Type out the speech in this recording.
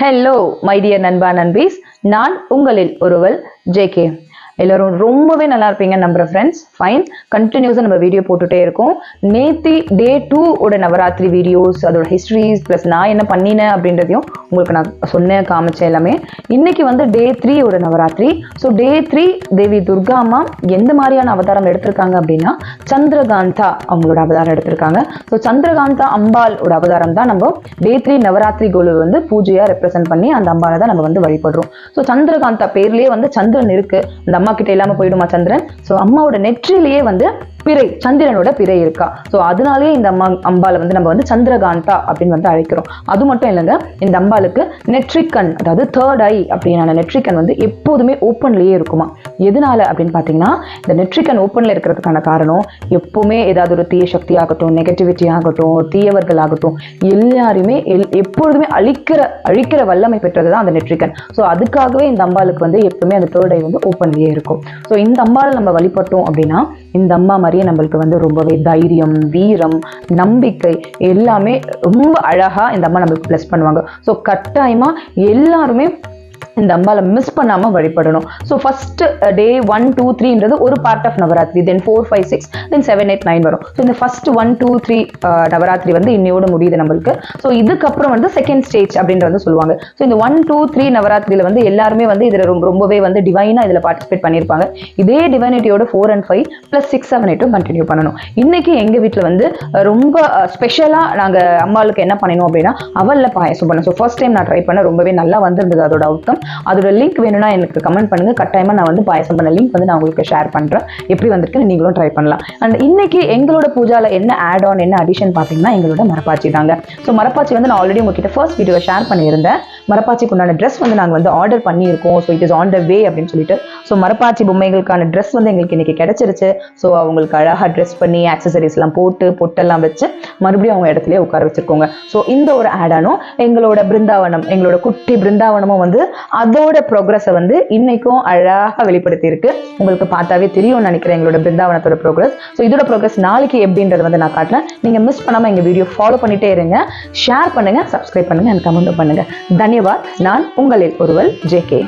Hello my நண்பா நண்பீஸ் நான் உங்களில் ஒருவள் ஜேகே எல்லாரும் ரொம்பவே நல்லா இருப்பீங்க நம்புற ஃப்ரெண்ட்ஸ் ஃபைன் கண்டினியூஸாக நம்ம வீடியோ போட்டுட்டே இருக்கோம். நேத்தி டே டூ ஓட நவராத்திரி வீடியோஸ் அதோட ஹிஸ்ட்ரிஸ் ப்ளஸ் நான் என்ன பண்ணினேன் அப்படின்றதையும் உங்களுக்கு நான் சொன்னேன் காமிச்சேன் எல்லாமே. இன்னைக்கு வந்து டே த்ரீ ஓட Navaratri. So day three Devi Durga அம்மா எந்த மாதிரியான அவதாரம் எடுத்திருக்காங்க அப்படின்னா சந்திரகாந்தா அவங்களோட அவதாரம் எடுத்திருக்காங்க. ஸோ சந்திரகாந்தா அம்பாலோட அவதாரம் தான் நம்ம டே த்ரீ நவராத்திரி கோலு வந்து பூஜையாக ரெப்ரசென்ட் பண்ணி அந்த அம்பாலை தான் நம்ம வந்து வழிபடுறோம். ஸோ சந்திரகாந்தா பேர்லேயே வந்து சந்திரன் இருக்கு. அந்த அம்மா கிட்ட இல்லாம போயிடுமா சந்திரன்? ஸோ அம்மாவோட நெற்றிலேயே வந்து பிறை சந்திரனோட பிறை இருக்கா? ஸோ அதனாலேயே இந்த அம்மா அம்பாலை வந்து நம்ம வந்து சந்திரகாந்தா அப்படின்னு வந்து அழைக்கிறோம். அது மட்டும் இல்லைங்க இந்த அம்பாளுக்கு நெட்ரிக்கன் அதாவது தேர்ட் ஐ அப்படின்னா நெட்ரிக்கன் வந்து எப்போதுமே ஓப்பன்லேயே இருக்குமா? எதனால அப்படின்னு பார்த்தீங்கன்னா இந்த நெற்றிக்கன் ஓப்பனில் இருக்கிறதுக்கான காரணம் எப்பவுமே ஏதாவது ஒரு தீய சக்தி ஆகட்டும் நெகட்டிவிட்டி ஆகட்டும் தீயவர்கள் ஆகட்டும் எல்லாருமே எல் எப்பொழுதுமே அழிக்கிற அழிக்கிற வல்லமை பெற்றது தான் அந்த நெற்றிக்கன் ஸோ அதுக்காகவே இந்த அம்பாளுக்கு வந்து எப்பவுமே அந்த தேர்ட் ஐ வந்து ஓப்பன்லேயே இருக்கும். ஸோ இந்த அம்பாலை நம்ம வழிபட்டோம் அப்படின்னா இந்த அம்மா மாதிரியே நம்மளுக்கு வந்து ரொம்பவே தைரியம் வீரம் நம்பிக்கை எல்லாமே ரொம்ப அழகா இந்த அம்மா நம்மளுக்கு ப்ளஸ் பண்ணுவாங்க. ஸோ கட்டாயமா எல்லாருமே இந்த அம்பாவை மிஸ் பண்ணாம வழிபடணும். So first day one two த்ரீன்றது ஒரு part of Navaratri then four five six then seven eight nine வரும். ஸோ இந்த first one two three Navaratri வந்து இன்னையோடு முடியுது நம்மளுக்கு. ஸோ இதுக்கப்புறம் வந்து செகண்ட் ஸ்டேஜ் அப்படின்றது சொல்லுவாங்க. ஸோ இந்த ஒன் டூ த்ரீ நவராத்திரியில் வந்து எல்லாருமே வந்து இதில் ரொம்ப ரொம்பவே வந்து டிவைனாக இதில் பார்ட்டிசிபேட் பண்ணியிருப்பாங்க. இதே டிவைனிட்டியோட four and five plus six seven எயிட்டும் continue பண்ணணும். இன்னைக்கு எங்கள் வீட்டில் வந்து ரொம்ப ஸ்பெஷலாக நாங்கள் அம்மாளுக்கு என்ன பண்ணணும் அப்படின்னா அவலில் பாயசம் பண்ணோம். ஸோ ஃபர்ஸ்ட் டைம் நான் ட்ரை பண்ண ரொம்பவே நல்லா வந்திருந்தது அதோட அவுட்கம் அதோட லிங்க் வேணும்னா எனக்கு கமெண்ட் பண்ணுங்க. கட்டாயமா நான் வந்து பாயசம் பண்ண லிங்க் வந்து நான் உங்களுக்கு ஷேர் பண்றேன். எப்படி வந்திருக்குன்னு நீங்களும் ட்ரை பண்ணலாம். அண்ட் இன்னைக்கு எங்களோட பூஜால என்ன ஆட் ஆன் என்ன அடிஷன் பார்த்தீங்கன்னா எங்களோட மரப்பாச்சி தாங்க. ஸோ மரப்பாச்சி வந்து நான் ஆல்ரெடி உங்ககிட்ட ஃபர்ஸ்ட் வீடியோ ஷேர் பண்ணியிருந்தேன். மரப்பாச்சிக்கு உண்டான ட்ரெஸ் வந்து நாங்கள் வந்து ஆர்டர் பண்ணியிருக்கோம். So it is on the way அப்படின்னு சொல்லிட்டு. ஸோ மரப்பாச்சி பொம்மைகளுக்கான ட்ரெஸ் வந்து எங்களுக்கு இன்னைக்கு கிடைச்சிருச்சு. ஸோ அவங்களுக்கு அழகாக ட்ரெஸ் பண்ணி ஆக்சசரிஸ் எல்லாம் போட்டு பொட்டெல்லாம் வச்சு மறுபடியும் அவங்க இடத்துலயே உட்கார வச்சிருக்கோங்க. ஸோ இந்த ஒரு ஆடானும் எங்களோட பிருந்தாவனம் எங்களோட குட்டி பிருந்தாவனமும் வந்து அதோட ப்ரோக்ரஸை வந்து இன்னைக்கும் அழகாக வெளிப்படுத்தி இருக்கு உங்களுக்கு பார்த்தாவே தெரியும்னு நினைக்கிறேன் எங்களோட பிருந்தாவனத்தோட ப்ரோக்ரஸ் ஸோ இதோட ப்ரோக்ரஸ் நாளைக்கு எப்படின்றது வந்து நான் காட்டுறேன். நீங்க மிஸ் பண்ணாம எங்கள் வீடியோ ஃபாலோ பண்ணிட்டே இருங்க. ஷேர் பண்ணுங்க சப்ஸ்கிரைப் பண்ணுங்க அண்ட் கமெண்ட் பண்ணுங்க. தன்யவாத் நான் உங்களில் ஒருவர் ஜே கே